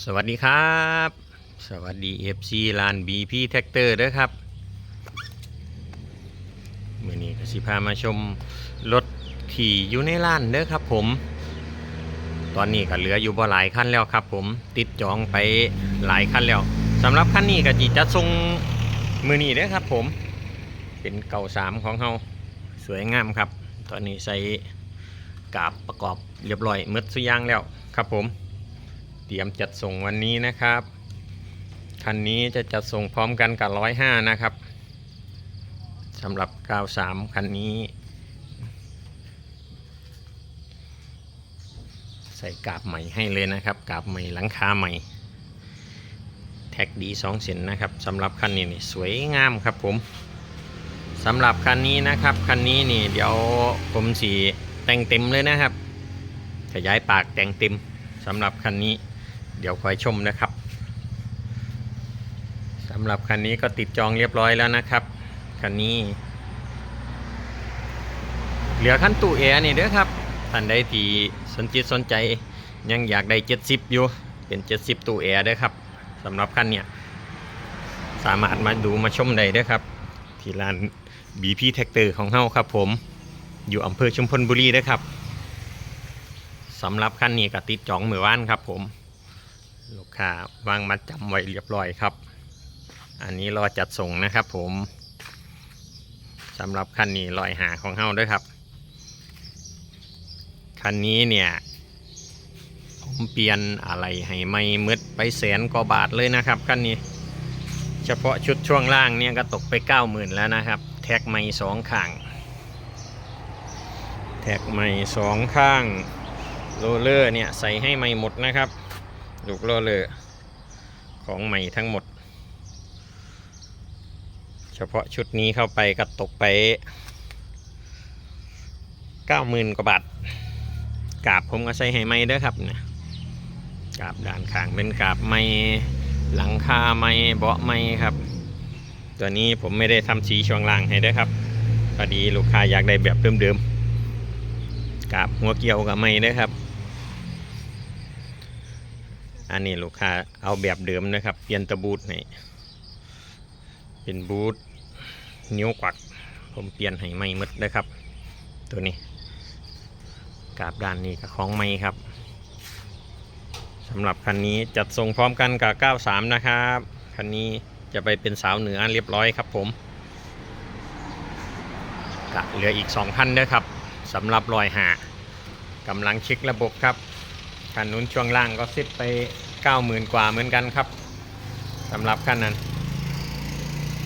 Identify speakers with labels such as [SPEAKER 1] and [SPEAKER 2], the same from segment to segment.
[SPEAKER 1] สวัสดีครับ สวัสดี FC ลาน BP t r a c t o r ด้วยครับมื่อนี้ก็สิพามาชมรถขี่อยู่ในร้านเด้อครับผม ตอนนี้ก็เหลืออยู่บ่หลายคันแล้วครับผมติดจองไปหลายคันแล้วสำหรับคันนี้ก็จีจะส่งมือนี้เด้อครับผม เป็นเก่าสามของเฮาสวยงามครับ ตอนนี้ใส่กาบประกอบเรียบร้อยมืดสุยางแล้วครับผม ตรียมจัดส่งวันนี้นะครับ คันนี้จะจัดส่งพร้อมกันกับร้อยห้านะครับสำหรับ93คันนี้ ใส่กาบใหม่ให้เลยนะครับ กาบใหม่หลังคาใหม่ แท็กดีสองเส้นนะครับสำหรับคันนี้นี่สวยงามครับผมสำหรับคันนี้นะครับคันนี้นี่เดี๋ยวผมสีแต่งเต็มเลยนะครับ ขยายปากแต่งเต็มสำหรับคันนี้ เดี๋ยวคอยชมนะครับสำหรับคันนี้ก็ติดจองเรียบร้อยแล้วนะครับคันนี้ เหลือขั้นตู้แอร์นี่เด้อครับท่านใดที่สนจิตสนใจยังอยากได้ 70 อยู่ เป็น 70 ตู้แอร์ด้อครับสำหรับคันเนี่ย สามารถมาดูมาชมได้ด้อครับ ที่ร้าน BP t r a c t o r ของเฮาครับผม อยู่อำเภอชุมพลบุรีด้อครับสำหรับคันนี้ก็ติดจองเมือว่านครับผม ลูกค้าวางมัดจำไว้เรียบร้อยครับ อันนี้รอจัดส่งนะครับผมสำหรับคันนี้ลอยหาของเฮาด้วยครับคันนี้เนี่ยผมเปลี่ยนอะไรให้ไม่มืดไปแสนกว่าบาทเลยนะครับคันนี้ เฉพาะชุดช่วงล่างเนี่ยก็ตกไป 90,000 แล้วนะครับ แท็กไม่สองข้าง แท็กไม่สองข้างโรเลอร์เนี่ยใส่ให้ไม่หมดนะครับ ลูกโรลเลอของใหม่ทั้งหมด เฉพาะชุดนี้เข้าไปก็ตกไป90,000กว่าบาทกาบผมก็ใส่ให้ไม่เด้อครับเนี่ยกาบด้านข้างเป็นกาบไม่หลังคาไม่เบาะไม่ครับ ตัวนี้ผมไม่ได้ทำสีช่วงล่างให้เด้อครับพอดีลูกค้าอยากได้แบบเดิมๆกาบหัวเกี่ยวกับไม่เด้อครับ อันนี้ลูกค้าเอาแบบเดิมนะครับ เปลี่ยนตะบูทให้เป็นบูทนิ้วกวัก ผมเปลี่ยนให้ใหม่หมดนะครับ ตัวนี้กราบด้านนี้กับของใหม่ครับสำหรับคันนี้จัดส่งพร้อมกันกับ 93 นะครับคันนี้จะไปเป็นสาวเหนือเรียบร้อยครับผมกะเหลืออีก2คันด้วยครับสำหรับรอยหากำลังเช็คระบบครับ คันนู้นช่วงล่างก็ซิดไป 90,000 กว่าเหมือนกันครับสำหรับคันนั้น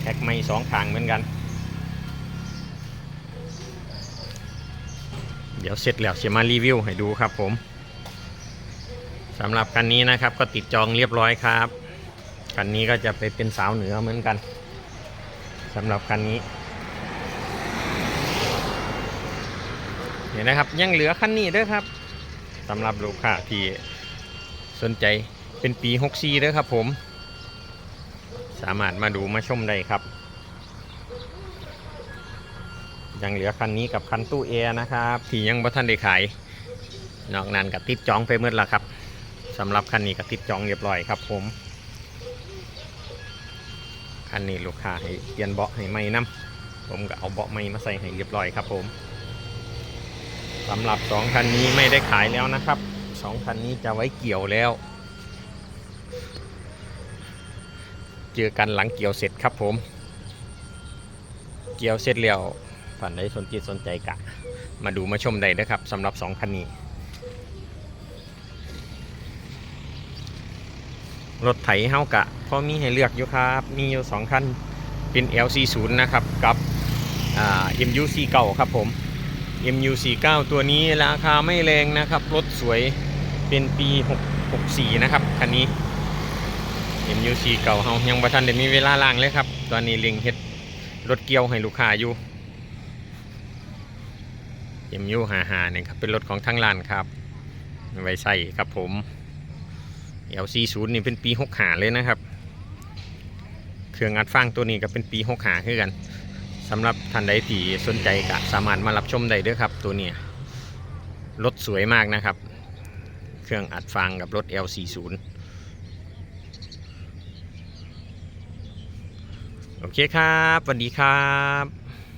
[SPEAKER 1] แท็กไม่สองขางเหมือนกัน เดี๋ยวเสร็จแล้วจะมารีวิวให้ดูครับผมสำหรับคันนี้นะครับก็ติดจองเรียบร้อยครับคันนี้ก็จะไปเป็นสาวเหนือเหมือนกันสำหรับคันนี้เห็นนะครับยังเหลือคันนี้ด้วยครับ สำหรับลูกค้าที่สนใจเป็นปี 64ด้วยครับผม สามารถมาดูมาชมได้ครับ ยังเหลือคันนี้กับคันตู้แอร์นะครับ ที่ยังบ่ทันได้ขาย นอกนั้นก็ติดจองไปเมื่อละครับสำหรับคันนี้ก็ติดจองเรียบร้อยครับผม คันนี้ลูกค้าให้เปลี่ยนเบาะให้ใหม่นํผมก็เอาเบาะใหม่มาใส่ให้เรียบร้อยครับผม สำหรับสองคันนี้ไม่ได้ขายแล้วนะครับสองคันนี้จะไว้เกี่ยวแล้ว เจอกันหลังเกี่ยวเสร็จครับผม เกี่ยวเสร็จแล้วฝันใดสนจิตสนใจกะ มาดูมาชมได้นะครับสำหรับสองคันนี้ รถไถเฮากะพอมีให้เลือกอยู่ครับ มีอยู่สองคันเป็น LC0 นะครับ กับอ่า MU49 ครับผม MU49 ตัวนี้ราคาไม่แรงนะครับ รถสวยเป็นปี 6 64 นะครับ คันนี้ MU49 เฮายังบ่ทันได้มีเวลาล้างเลยครับ ตอนนี้เล็งเฮ็ดรถเกี่ยวให้ลูกค้าอยู่ MU55 เนี่ยครับ เป็นรถของทางร้านครับ ไว้ใส่ครับผม LC0 นี่เป็นปี 65 เลยนะครับ เครื่องอัดฟังตัวนี้ก็เป็นปี 65คือกัน สำหรับท่านใดที่สนใจก็สามารถมารับชมได้ด้วยครับ ตัวนี้รถสวยมากนะครับ เครื่องอัดฟังกับรถ L40 โอเคครับสวัสดีครับ